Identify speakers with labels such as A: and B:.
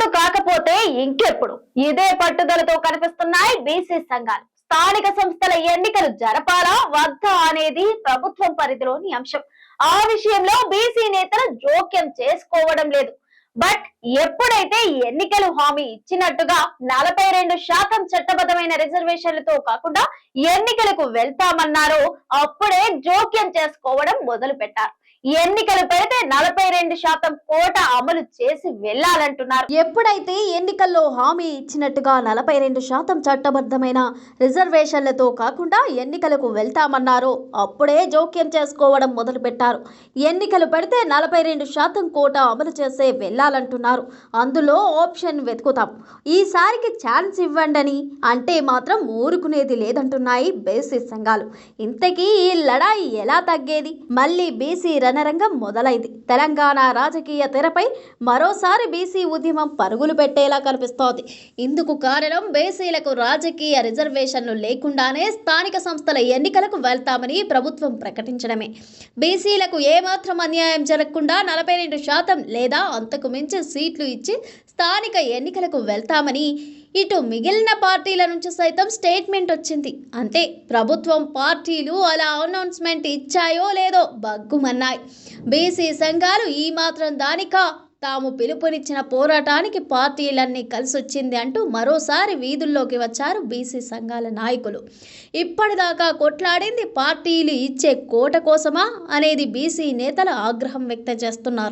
A: ఇప్పుడు కాకపోతే ఇంకెప్పుడు. ఇదే పట్టుదలతో కనిపిస్తున్నాయి బీసీ సంఘాలు. స్థానిక సంస్థల ఎన్నికలు జరపాలా? వద్దా అనేది ప్రభుత్వం పరిధిలోని అంశం. ఆ విషయంలో బీసీ నేతలు జోక్యం చేసుకోవడం లేదు. బట్ ఎప్పుడైతే ఎన్నికలు హామీ ఇచ్చినట్టుగా నలభై రెండు శాతం చట్టబద్ధమైన రిజర్వేషన్లతో కాకుండా ఎన్నికలకు వెళ్తామన్నారో అప్పుడే జోక్యం చేసుకోవడం మొదలు పెట్టారు ఎన్నికలు పెడితే నలభై రెండు శాతం కోట అమలు చేసి వెళ్ళాలంటున్నారు
B: ఎప్పుడైతే ఎన్నికల్లో హామీ ఇచ్చినట్టుగా నలభై రెండు శాతం చట్టబద్ధమైన రిజర్వేషన్లతో కాకుండా ఎన్నికలకు వెళ్తామన్నారో. అప్పుడే జోక్యం చేసుకోవడం మొదలుపెట్టారు. ఎన్నికలు పెడితే నలభై రెండు శాతం కోట అమలు చేసే వెళ్ళాలంటున్నారు. అందులో ఆప్షన్ వెతుకుతాం. ఈసారికి ఛాన్స్ ఇవ్వండని అంటే మాత్రం ఊరుకునేది లేదంటున్నాయి బీసీ సంఘాలు. ఇంతకీ ఈ లడాయి ఎలా తగ్గేది? మళ్ళీ బీసీ రణరంగం మొదలైంది. తెలంగాణ రాజకీయ తెరపై మరోసారి బీసీ ఉద్యమం పరుగులు పెట్టేలా కనిపిస్తోంది. ఇందుకు కారణం బీసీలకు రాజకీయ రిజర్వేషన్లు లేకుండానే స్థానిక సంస్థల ఎన్నికలకు వెళ్తామని ప్రభుత్వం ప్రకటించడమే. బీసీలకు ఏమాత్రం అన్యాయం జరగకుండా నలభై రెండు శాతం లేదా అంతకు మించి సీట్లు ఇచ్చి స్థానిక ఎన్నికలకు వెళ్తామని ఇటు మిగిలిన పార్టీల నుంచి సైతం స్టేట్మెంట్ వచ్చింది. అంతే ప్రభుత్వం పార్టీలు అలా అనౌన్స్మెంట్ ఇచ్చాయో లేదో బగ్గుమన్నాయి. బీసీ సంఘాలు ఈ మాత్రం దానికా తాము పిలుపునిచ్చిన పోరాటానికి పార్టీలన్నీ కలిసొచ్చింది అంటూ మరోసారి వీధుల్లోకి వచ్చారు బీసీ సంఘాల నాయకులు. ఇప్పటిదాకా కొట్లాడింది పార్టీలు ఇచ్చే కోట కోసమా అనేది బీసీ నేతలు ఆగ్రహం వ్యక్తం చేస్తున్నారు.